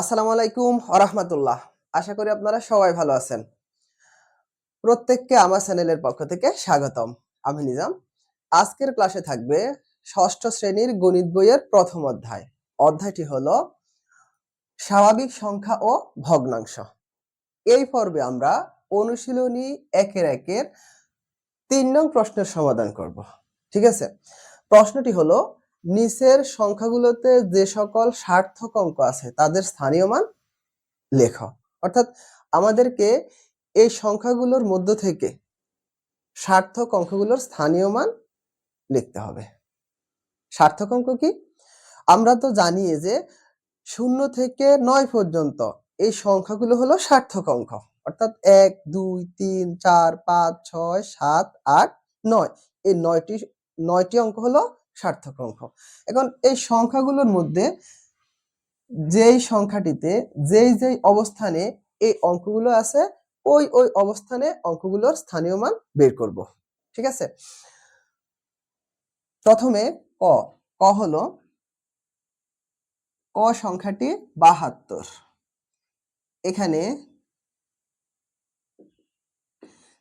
আসসালামু আলাইকুম আরহামতুল্লাহ আশা করি আপনারা সবাই ভালো আছেন। প্রত্যেককে আমার চ্যানেলের পক্ষ থেকে স্বাগতম। আমি নিজাম। আজকের ক্লাসে থাকবে ষষ্ঠ শ্রেণির গণিত বইয়ের প্রথম অধ্যায়। অধ্যায়টি হলো স্বাভাবিক সংখ্যা ও ভগ্নাংশ। এই পর্বে আমরা অনুশীলনী একের একের তিন নং প্রশ্নের সমাধান করব। ঠিক আছে? প্রশ্নটি হলো নিচের সংখ্যাগুলোতে যে সকল সার্থক অঙ্ক আছে, তাদের স্থানীয় মান লেখ। অর্থাৎ আমাদেরকে এই সংখ্যাগুলোর মধ্য থেকে সার্থক অঙ্কগুলোর স্থানীয় মান লিখতে হবে। সার্থক অঙ্ক কি? আমরা তো জানি যে শূন্য থেকে নয় পর্যন্ত এই সংখ্যাগুলো হলো সার্থক অঙ্ক। অর্থাৎ এক, দুই, তিন, চার, পাঁচ, ছয়, সাত, আট, নয়। এই নয়টি নয়টি অঙ্ক হলো সার্থক অঙ্ক এখন এই সংখ্যাগুলোর মধ্যে যেই সংখ্যাটিতে, যেই যেই অবস্থানে এই অঙ্কগুলো আছে, ওই ওই অবস্থানে অঙ্কগুলোর স্থানীয় মান বের করব। ঠিক আছে? প্রথমে ক। ক হলো ক সংখ্যাটি বাহাত্তর। এখানে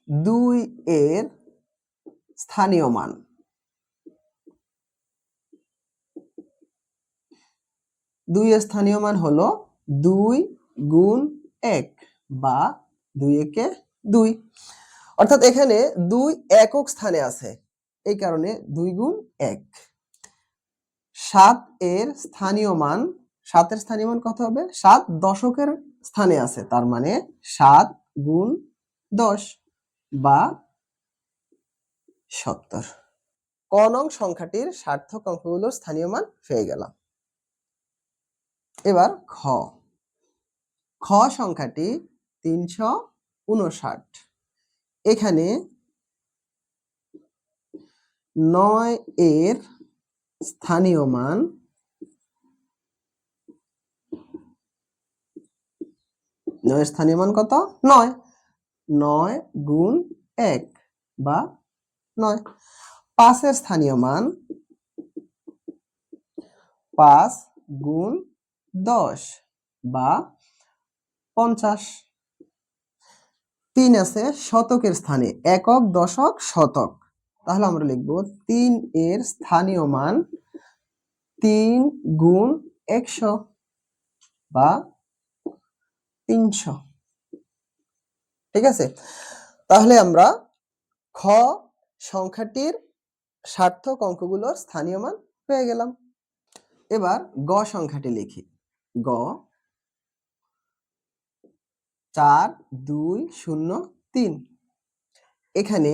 দুই এর স্থানীয় মান। দুই স্থানীয় মান হলো দুই গুণ এক বা দুই একে দুই। অর্থাৎ এখানে দুই একক স্থানে আছে, এই কারণে দুই গুণ এক। সাত এর স্থানীয় মান, সাতের স্থানীয় মান কত হবে? সাত দশকের স্থানে আছে, তার মানে সাত গুণ দশ বা সত্তর। ক নং সংখ্যাটির সার্থক অঙ্কগুলোর স্থানীয় মান পেয়ে গেলাম। এবার খ। খ সংখ্যাটি তিনশো উনষাট এখানে নয় এর স্থানীয় মান নয় স্থানীয় মান কত? নয়। নয় গুণ এক বা নয়। পাঁচের স্থানীয় মান পাঁচ গুণ দশ বা পঞ্চাশ। তিন আছে শতকের স্থানে, একক, দশক, শতক। তাহলে আমরা লিখব তিন এর স্থানীয় মান তিন গুণ একশো বা তিনশো। ঠিক আছে? তাহলে আমরা খ সংখ্যাটির সার্থক অঙ্কগুলোর স্থানীয় মান পেয়ে গেলাম। এবার গ সংখ্যাটি লিখি। গ। চার, দুই, শূন্য, তিন। এখানে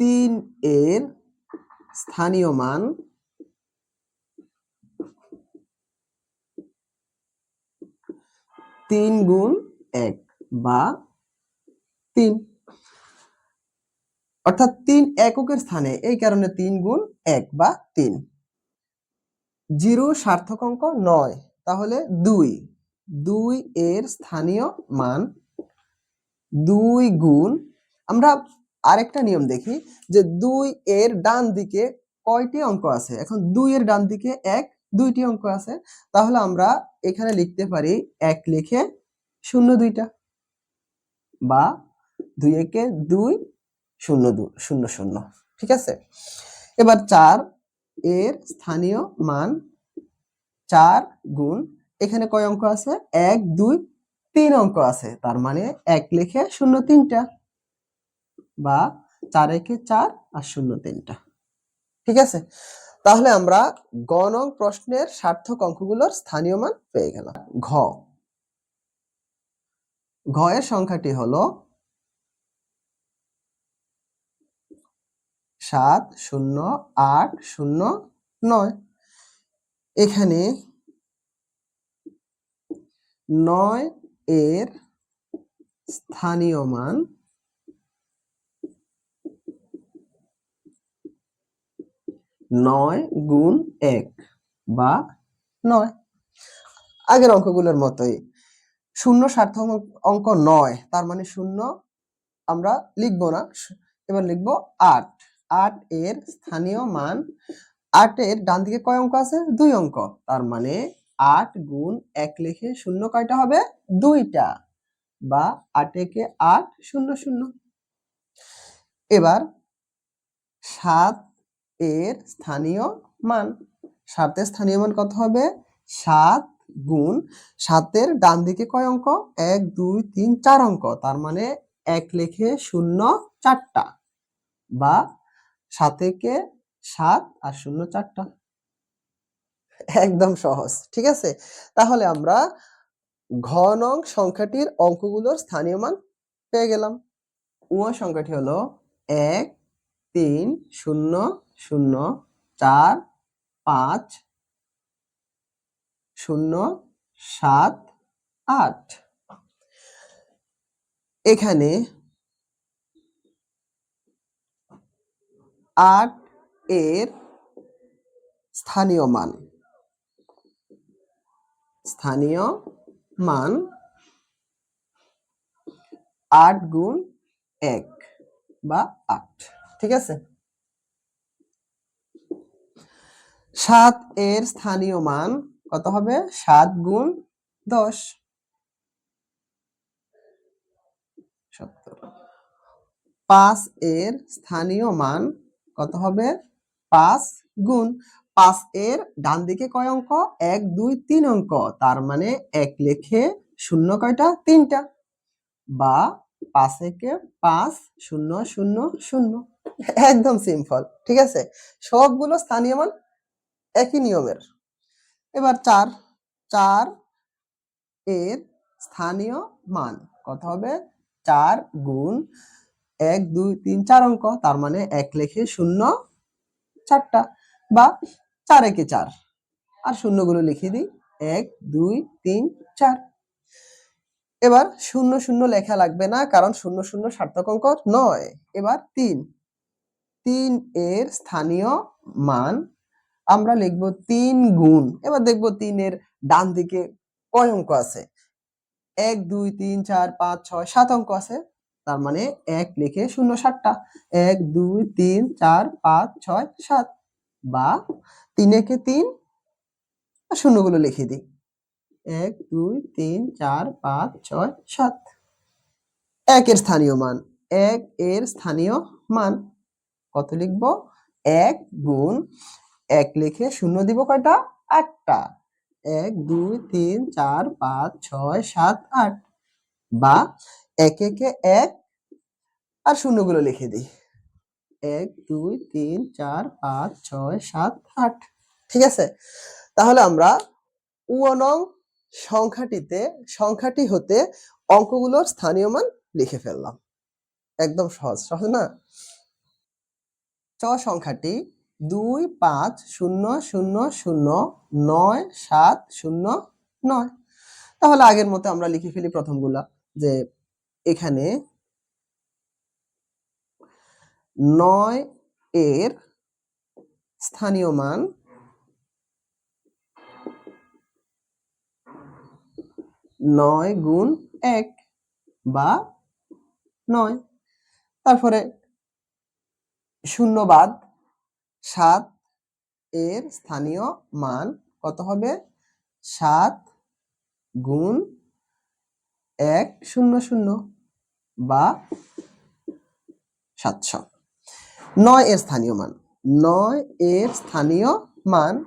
তিন এর স্থানীয় মান তিন গুণ এক বা তিন। অর্থাৎ তিন এককের স্থানে এই কারণে তিন গুণ এক বা তিন। জিরো সার্থক অঙ্ক নয়। তাহলে দুই। দুই এর স্থানীয় মান দুই গুণ। আমরা আরেকটা নিয়ম দেখি যে দুই এর ডান দিকে কয়টি অঙ্ক আছে? এখন দুই এর ডান দিকে এক, দুইটি অঙ্ক আছে। তাহলে আমরা এখানে লিখতে পারি এক লিখে শূন্য দুইটা বা দুই একে দুই শূন্য দু, শূন্য শূন্য। ঠিক আছে? এবার চার। এর স্থানীয় মান চার গুণ। এখানে কয় অঙ্ক আছে? এক, দুই, তিন অঙ্ক আছে। তার মানে এক লেখে শূন্য তিনটা বা চার একে চার আর শূন্য তিনটা। ঠিক আছে? তাহলে আমরা গ নং প্রশ্নের সার্থক অঙ্কগুলোর স্থানীয় মান পেয়ে গেলাম। ঘ। ঘ এর সংখ্যাটি হলো সাত শূন্য আট শূন্য নয়। এখানে নয় এর স্থানীয় মান নয় গুণ এক বা নয়। আগের অঙ্কগুলোর মতোই শূন্য সার্থক অঙ্ক নয়, তার মানে শূন্য আমরা লিখব না, এবার লিখব আট। আট এর স্থানীয় মান আটের ডান দিকে কয় অঙ্ক আছে? দুই অঙ্ক। তার মানে আট গুণ এক লিখে শূন্য কয়টা হবে? দুইটা। বা আট একে আট শূন্য শূন্য। এবার সাত এর স্থানীয় মান। সাতের স্থানীয় মান কত হবে? সাত গুণ সাতের ডান দিকে কয় অঙ্ক? এক, দুই, তিন, চার অঙ্ক। তার মানে এক লেখে শূন্য চারটা। বা সাতেকে সাত আর শূন্য চারটা। একদম সহজ, ঠিক আছে? তাহলে আমরা ঘ নং সংখ্যাটির অঙ্কগুলোর স্থানীয় মান পেয়ে গেলাম। উ সংখ্যাটি হলো এক, তিন, শূন্য শূন্য, চার, পাঁচ, শূন্য, সাত, আট। এখানে আট এর স্থানীয় মান। স্থানীয় মান আট গুণ এক বা আট, ঠিক আছে? সাত এর স্থানীয় মান কত হবে? সাত গুণ দশ। সত্তর। পাঁচ এর স্থানীয় মান কত হবে? পাঁচ গুণ। পাঁচ এর ডান দিকে কয় অঙ্ক? এক, দুই, তিন অঙ্ক। তার মানে এক লেখে শূন্য কয়টা? তিনটা। বা পাঁচ একে পাঁচ, শূন্য শূন্য শূন্য। একদম সিম্পল, ঠিক আছে? সবগুলো স্থানীয় মান একই নিয়মের। এবার চার চার এর স্থানীয় মান কত হবে? চার গুণ এক, দুই, তিন, চার অঙ্ক, তার মানে এক লেখে শূন্য চারটা বা চার একে চার। আর শূন্যগুলো লিখে দিই। এক, দুই, তিন, চার। এবার শূন্য শূন্য লেখা লাগবে না, কারণ শূন্য শূন্য সার্থক অঙ্ক নয়। এবার তিন। তিন এর স্থানীয় মান আমরা লিখব তিন গুণ। এবার দেখব তিনের ডান দিকে কয় অঙ্ক আছে? এক, দুই, তিন, চার, পাঁচ, ছয়, সাত অঙ্ক আছে। তার মানে এক লিখে শূন্য সাতটা। এক, দুই, তিন, চার, পাঁচ, ছয়, সাত। বা তিন একে তিন শূন্যগুলো লিখে দিই। এক, দুই, তিন, চার, পাঁচ, ছয়, সাত। একের স্থানীয় মান। এক এর স্থানীয় মান। কত লিখব? এক গুণ এক লিখে শূন্য দিব কয়টা? আটটা। এক, দুই, তিন, চার, পাঁচ, ছয়, সাত, আট। বা এক, একে এক, আর শূন্যগুলো লিখে দিই। এক, দুই, তিন, চার, পাঁচ, ছয়, সাত, আট। ঠিক আছে? তাহলে আমরা উনং সংখ্যাটিতে, সংখ্যাটি হতে অঙ্কগুলোর স্থানীয় মান লিখে ফেললাম। একদম সহজ সহজ না? চ সংখ্যাটি দুই, পাঁচ, শূন্য শূন্য শূন্য, নয়, সাত, শূন্য, নয়। তাহলে আগের মতো আমরা লিখে ফেলি প্রথমগুলা, যে এখানে নয় এর স্থানীয় মান নয় গুণ এক বা নয়। তারপরে শূন্যবাদ সাত এর স্থানীয় মান কত হবে? সাত গুণ এক শূন্য শূন্য। বা সাতশো। নয় এর স্থানীয় মান। নয় এর স্থানীয় মান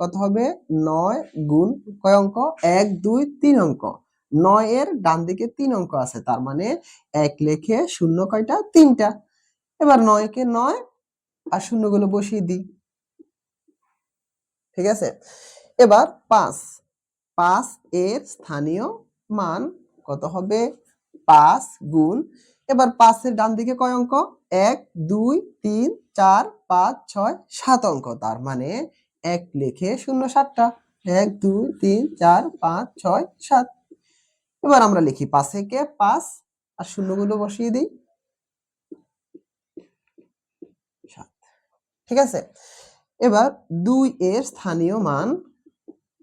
কত হবে? নয় গুণ কয় অঙ্ক? এক, দুই, তিন অঙ্ক। নয় এর ডান দিকে তিন অঙ্ক আছে, তার মানে এক লেখে শূন্য কয়টা? তিনটা। এবার নয়কে নয় আর শূন্যগুলো বসিয়ে দিই। ঠিক আছে? এবার পাঁচ। পাঁচ এর স্থানীয় মান কত হবে? পাঁচ গুণ। এবার পাঁচের ডান দিকে কয় অঙ্ক? এক, দুই, তিন, চার, পাঁচ, ছয়, সাত অঙ্ক। তার মানে এক লিখে শূন্য সাতটা। এক, দুই, তিন, চার, পাঁচ, ছয়, সাত। এবার আমরা লিখি পাঁচ থেকে পাঁচ। আর শূন্যগুলো বসিয়ে দিই। সাত। ঠিক আছে? এবার দুই এর স্থানীয় মান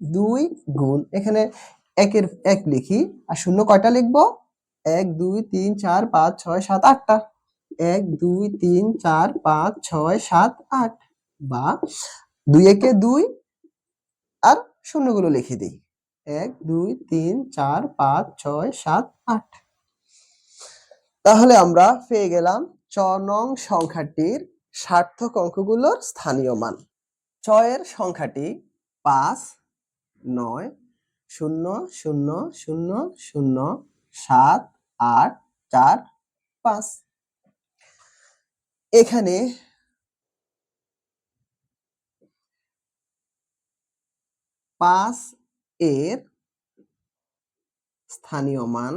দুই গুণ। এখানে একের এক লিখি। আর শূন্য কয়টা লিখব? এক, দুই, তিন, চার, পাঁচ, ছয়, সাত আটটা এক, দুই, তিন, চার, পাঁচ, ছয়, সাত, আট। বা দুই, একে দুই আর শূন্যগুলো লিখে দিই। এক, দুই, তিন, চার, পাঁচ, ছয়, সাত, আট। তাহলে আমরা পেয়ে গেলাম চ নং সংখ্যাটির সার্থক অঙ্কগুলোর স্থানীয় মান। ছয়ের সংখ্যাটি পাঁচ, নয়, শূন্য শূন্য শূন্য শূন্য সাত, আট, চার, পাঁচ। এখানে পাঁচ এর স্থানীয় মান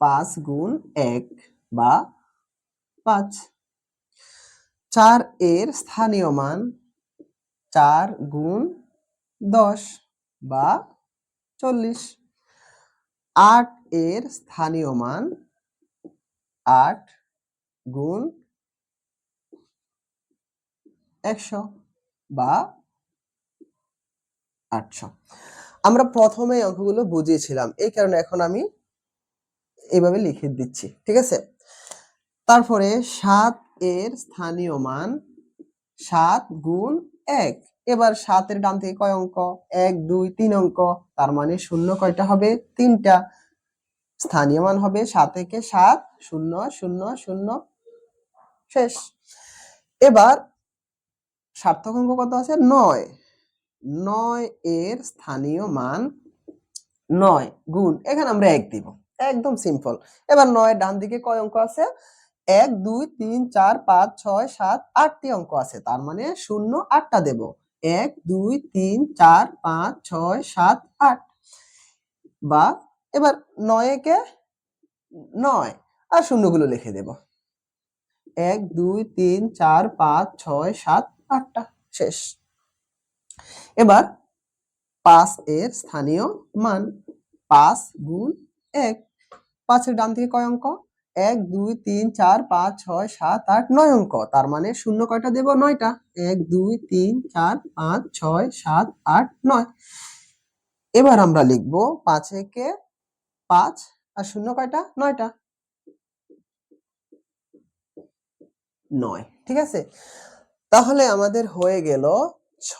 পাঁচ গুণ এক বা পাঁচ। চার এর স্থানীয় মান চার গুণ দশ বা চল্লিশ। আট এর স্থানীয় মান আট গুণ একশো বা আটশো। আমরা প্রথমে অঙ্কগুলো বুঝিয়েছিলাম, এই কারণে এখন আমি এইভাবে লিখে দিচ্ছি, ঠিক আছে? তারপরে সাত এর স্থানীয় মান সাত গুণ এক। এবার সাতের ডান থেকে কয় অঙ্ক? এক, দুই, তিন অঙ্ক। তার মানে শূন্য কয়টা হবে? তিনটা। স্থানীয় মান হবে সাত থেকে সাত, শূন্য শূন্য শূন্য। শেষ। এবার সার্থক অঙ্ক কত আছে? নয়। নয় এর স্থানীয় মান নয় গুণ। এখানে আমরা এক দিব। একদম সিম্পল এবার নয় ডান দিকে কয় অঙ্ক আছে? এক, দুই, তিন, চার, পাঁচ, ছয়, সাত, আটটি অঙ্ক আছে। তার মানে শূন্য আটটা দেব। এক, দুই, তিন, চার, পাঁচ, ছয়, সাত, আট। বা এবার নয় নয়কে নয়। আর শূন্যগুলো লিখে দেব। এক, দুই, তিন, চার, পাঁচ, ছয়, সাত, আটটা। শেষ। এবার পাঁচ এর স্থানীয় মান। পাঁচ গুণ এক। পাঁচের ডান থেকে কয় অঙ্ক? এক, দুই, তিন, চার, পাঁচ, ছয়, সাত, আট, নয় অঙ্ক। তার মানে শূন্য কয়টা দেব? নয়টা। এক, দুই, তিন, চার, পাঁচ, ছয়, সাত, আট, নয়। এবার আমরা লিখব পাঁচ, একে পাঁচ আর শূন্য কয়টা? নয়টা। নয়। ঠিক আছে? তাহলে আমাদের হয়ে গেল ছ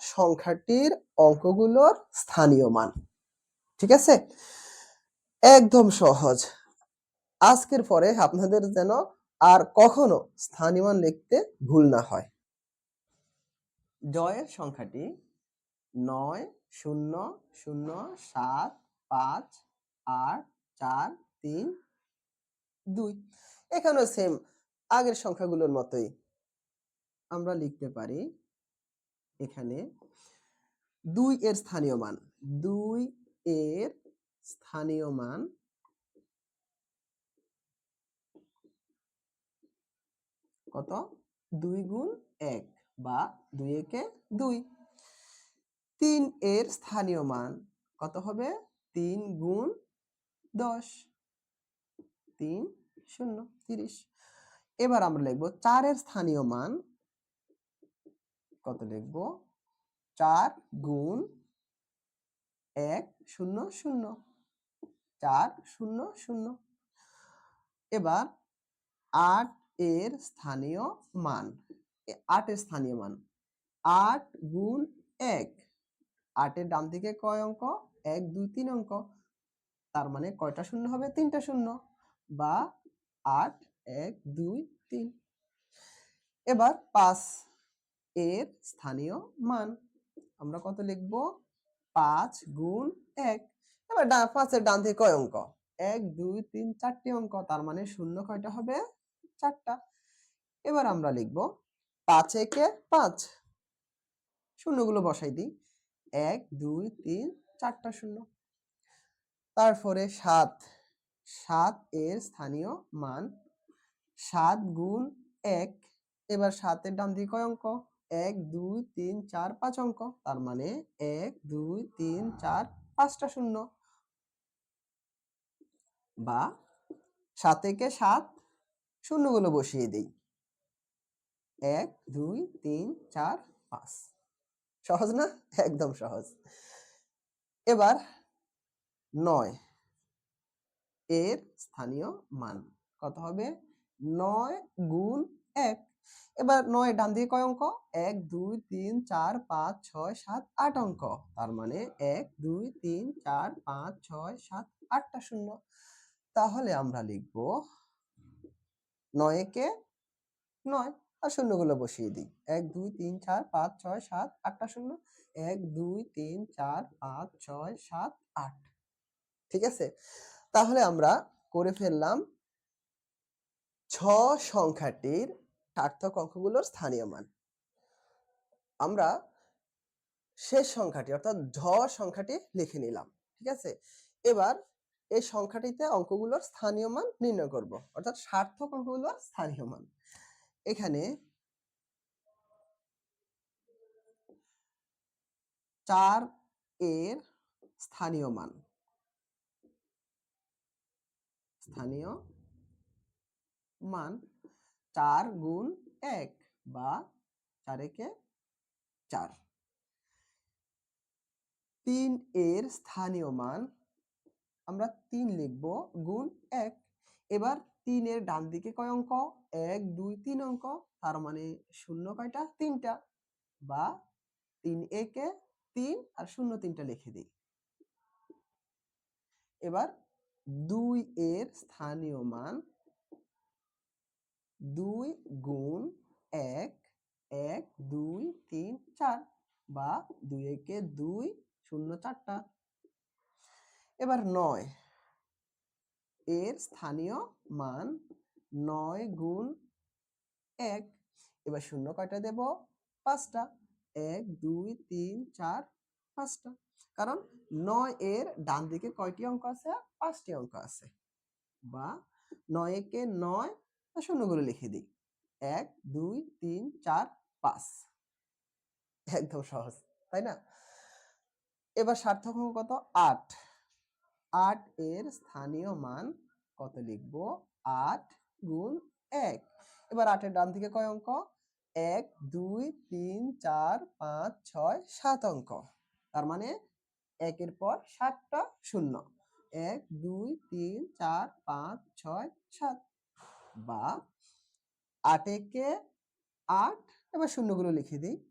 সংখ্যাটির অঙ্কগুলোর স্থানীয় মান। ঠিক আছে? একদম সহজ। আজকের পরে আপনাদের যেন আর কখনো স্থানীয় লিখতে ভুল না হয়। জয়ের সংখ্যাটি নয়, শূন্য শূন্য, সাত, পাঁচ, আট, চার, তিন, দুই। এখানেও সেম আগের সংখ্যাগুলোর মতোই। আমরা লিখতে পারি এখানে দুই এর স্থানীয় মান দুই এর স্থানীয় মান কত? দুই গুণ এক বা দুই একে দুই। তিন এর স্থানীয় মান কত হবে? তিন গুণ দশ। তিন শূন্য, তিরিশ। এবার আমরা লিখব চারের স্থানীয় মান কত লিখব? চার গুণ এক শূন্য শূন্য। চার শূন্য শূন্য। এবার আট এর স্থানীয় মান। আটের স্থানীয় মান। আট গুণ এক। আটের ডান দিকে কয় অঙ্ক? এক, দুই, তিন অঙ্ক। তার মানে কয়টা শূন্য হবে? তিনটা শূন্য। বা আট, এক, দুই, তিন। এবার পাঁচ এর স্থানীয় মান। আমরা কত লিখব? পাঁচ গুণ এক। এবার পাঁচের ডান থেকে কয় অঙ্ক? এক, দুই, তিন, চারটি অঙ্ক। তার মানে শূন্য কয়টা হবে? চারটা। এবার আমরা লিখব পাঁচ একে পাঁচ। শূন্যগুলো বসাই দিই। এক, দুই, তিন, চারটা শূন্য। তারপরে সাত। সাত এর স্থানীয় মান সাত গুণ এক। এবার সাতের ডান দিকে কয় অঙ্ক? এক, দুই, তিন, চার, পাঁচ অঙ্ক। তার মানে এক, দুই, তিন, চার, পাঁচটা শূন্য। বা সাত থেকে সাত শূন্যগুলো বসিয়ে দিই। এক, দুই, তিন, চার, পাঁচ। সহজ না? একদম সহজ। এবার নয়। এর স্থানীয় মান কত হবে? নয় গুণ এক। এবার নয় ডান দিকে কয় অঙ্ক? এক, দুই, তিন, চার, পাঁচ, ছয়, সাত, আট অঙ্ক। তার মানে এক, দুই, তিন, চার, পাঁচ, ছয়, সাত, আটটা শূন্য। তাহলে আমরা লিখব নয় কে নয়, আর শূন্যগুলো বসিয়ে দিই। এক, দুই, তিন, চার, পাঁচ, ছয়, সাত আটটা শূন্য। এক, দুই, তিন, চার, পাঁচ, ছয়, সাত, আট। ঠিক আছে? তাহলে আমরা করে ফেললাম ছ সংখ্যাটির সার্থক অঙ্কগুলোর স্থানীয় মান। আমরা শেষ সংখ্যাটি অর্থাৎ ঝ সংখ্যাটি লিখে নিলাম। ঠিক আছে? এবার এই সংখ্যাটিতে অঙ্কগুলোর স্থানীয় মান নির্ণয় করব। অর্থাৎ সার্থক অঙ্কগুলোর স্থানীয় মান। এখানে চার এর স্থানীয় মান। স্থানীয় মান চার গুণ এক বা চার চার। তিন এর স্থানীয় মান আমরা তিন লিখব, গুণ এক। এবার তিনের ডান দিকে কয় অঙ্ক? এক, দুই, তিন অঙ্ক। তার মানে শূন্য কয়টা? তিনটা। বা তিন একে তিন আর শূন্য তিনটা লিখে দিই। এবার দুই এর স্থানীয় মান দুই গুণ এক এক, দুই, তিন, চার। বা দুই একে দুই, শূন্য, চারটা। এবার নয়। এর স্থানীয় মান নয় গুণ এক। এবার শূন্য কয়টা দেব? পাঁচটা। এক, দুই, তিন, চার, পাঁচটা। কারণ নয় এর ডান দিকে কয়টি অঙ্ক আছে? পাঁচটি অঙ্ক আছে। বা নয় একে নয় শূন্য শূন্যগুলো লিখে দিই। এক, দুই, তিন, চার, পাঁচ। একদম সহজ, তাই না? এবার সার্থক অঙ্ক কত? আট। আট এর স্থানীয় মান কত লিখব? আট গুণ এক। এবার আটের ডান দিকে কয় অঙ্ক? এক, দুই, তিন, চার, পাঁচ, ছয়, সাত অঙ্ক। তার মানে একের পর সাতটা শূন্য। এক, দুই, তিন, চার, পাঁচ, ছয়, সাত। বা আট একে আট। এবার শূন্যগুলো লিখে দিই।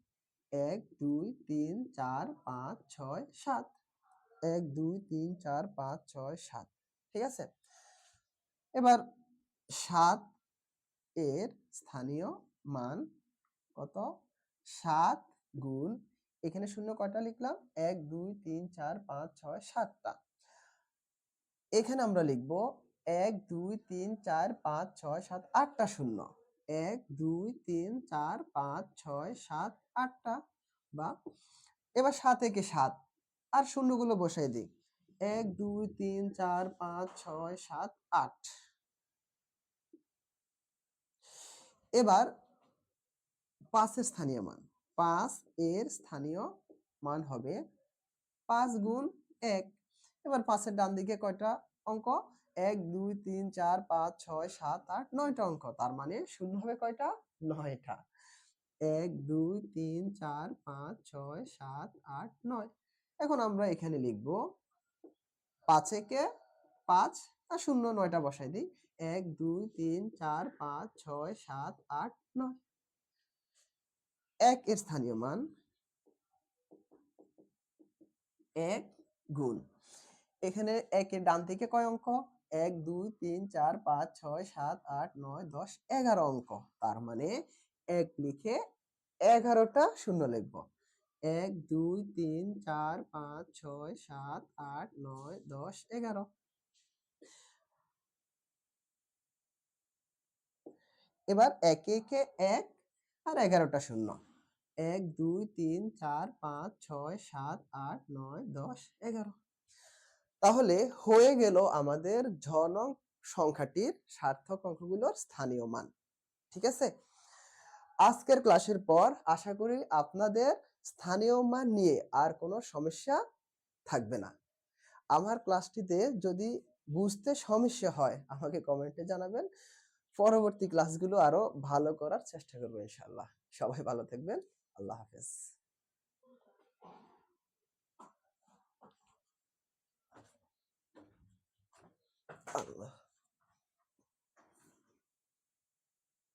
এক, দুই, তিন, চার, পাঁচ, ছয়, সাত। এক, দুই, তিন, চার, পাঁচ, ছয়, সাত, ঠিক আছে? এবার সাত এর স্থানীয় মান কত? সাত গুণ, এখানে শূন্য কয়টা লিখলাম? এক, দুই, তিন, চার, পাঁচ, ছয়, সাতটা। এখানে আমরা লিখব এক, দুই, তিন, চার, পাঁচ, ছয়, সাত, আটটা শূন্য। এক, দুই, তিন, চার, পাঁচ, ছয়, সাত, আটটা বা এবার সাত একে সাত। আর শূন্যগুলো বসাই দিই। এক, দুই, তিন, চার, পাঁচ, ছয়, সাত, আট। এবার পাঁচের স্থানীয় মান। পাঁচ এর স্থানীয় মান হবে পাঁচ গুণ এক। এবার পাঁচের ডান দিকে কয়টা অঙ্ক? এক, দুই, তিন, চার, পাঁচ, ছয়, সাত, আট, নয়টা অঙ্ক। তার মানে শূন্য হবে কয়টা? নয়টা। এক, দুই, তিন, চার, পাঁচ, ছয়, সাত, আট, নয়। এখন আমরা এখানে লিখব পাঁচেকে পাঁচ আর শূন্য নয়টা বসাই দিই। এক, দুই, তিন, চার, পাঁচ, ছয়, সাত, আট, নয়। এক এর স্থানীয় মান এক গুণ। এখানে একের ডান থেকে কয় অঙ্ক? এক, দুই, তিন, চার, পাঁচ, ছয়, সাত, আট, নয়, দশ, এগারো অঙ্ক। তার মানে এক লিখে এগারোটা শূন্য লিখব। এক, দুই, তিন, চার, পাঁচ, ছয়, সাত, আট, নয়, দশ, এগারো। এবার একে একে এক আর এগারোটা শূন্য। এক, দুই, তিন, চার, পাঁচ, ছয়, সাত, আট, নয়, দশ, এগারো। তাহলে হয়ে গেল আমাদের ঝ নং সংখ্যাটির সার্থক অঙ্কগুলোর স্থানীয় মান। ঠিক আছে? আজকের ক্লাসের পর আশা করি আপনাদের স্থানীয় মান নিয়ে আর কোনো সমস্যা থাকবে না। আমার ক্লাসটিতে যদি বুঝতে সমস্যা হয়, আমাকে কমেন্টে জানাবেন। পরবর্তী ক্লাসগুলো আরও ভালো করার চেষ্টা করব ইনশাল্লাহ সবাই ভালো থাকবেন। আল্লাহ হাফেজ। আল্লাহ।